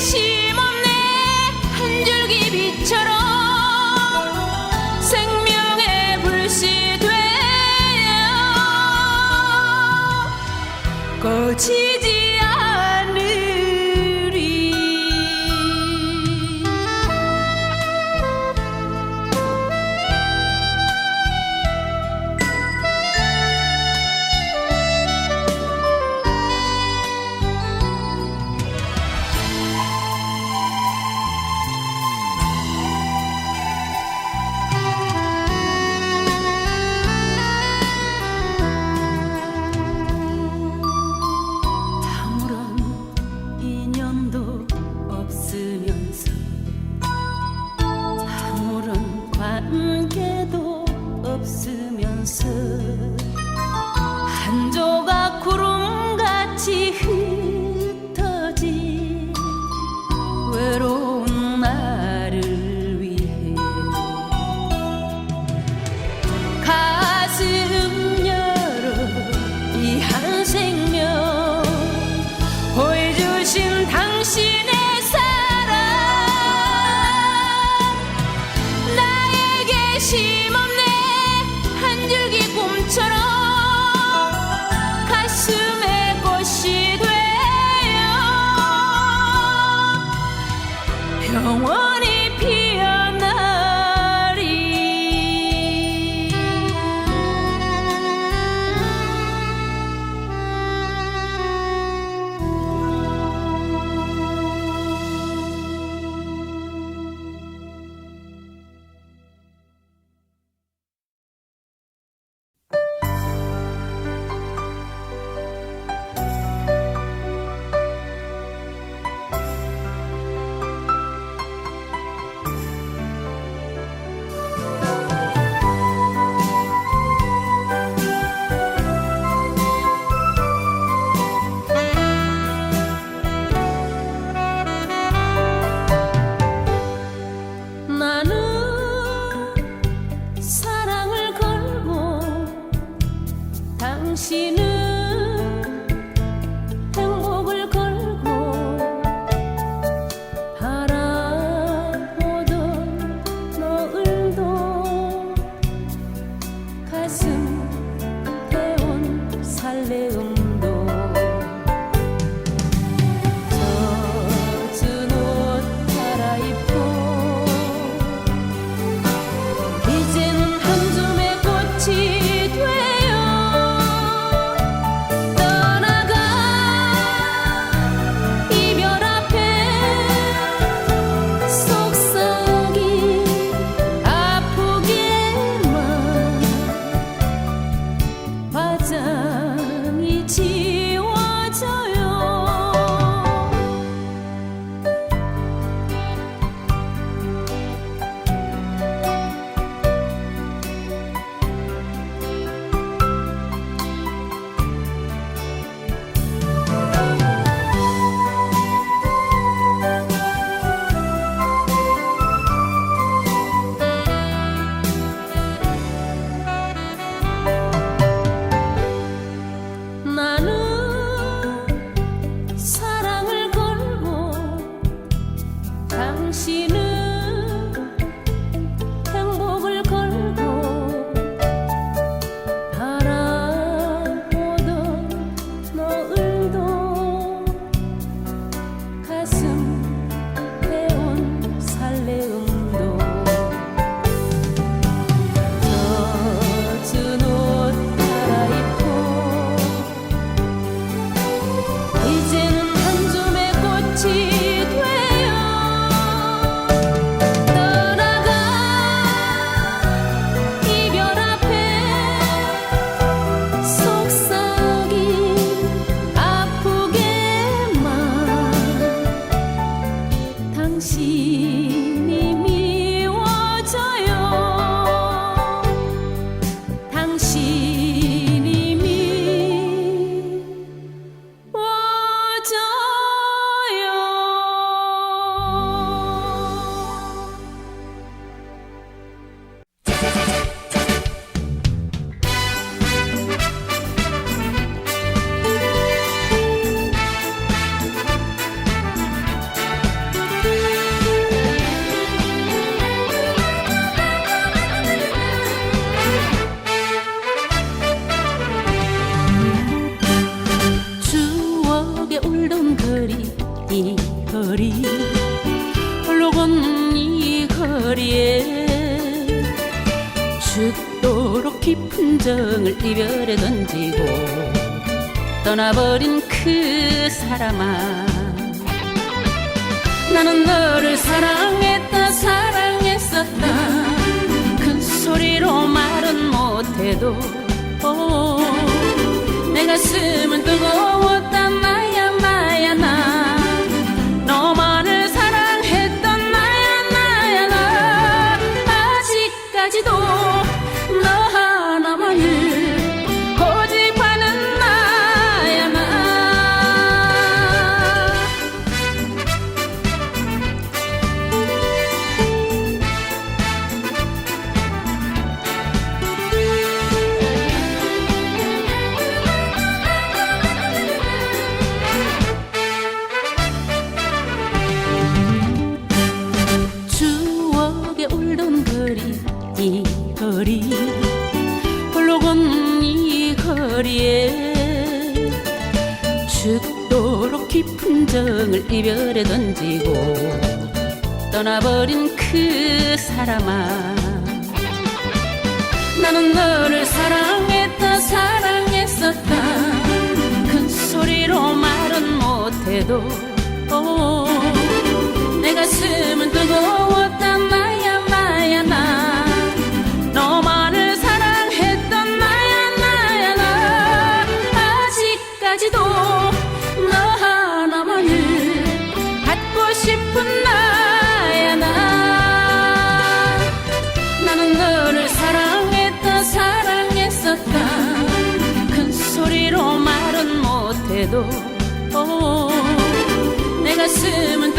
나 당신은 心。 깊은 정을 이별에 던지고 떠나버린 그 사람아. 나는 너를 사랑했다 사랑했었다. 큰 소리로 말은 못해도 오, 내 가슴은 뜨거웠다 나야 나야 나. 너만을 사랑했던 나야 나야 나. 아직까지도 떠나버린 그 사람아. 나는 너를 사랑했다 사랑했었다. 큰 소리로 말은 못해도 오, 내 가슴은 뜨거웠다 오, 내 가슴은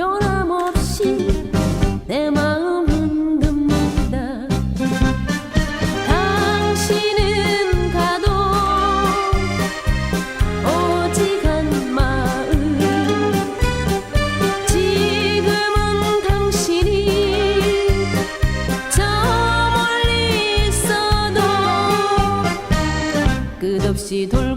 변함없이 내 마음 흔듭니다. 당신은 가도 오직한 마음. 지금은 당신이 저 멀리 있어도 끝없이 돌.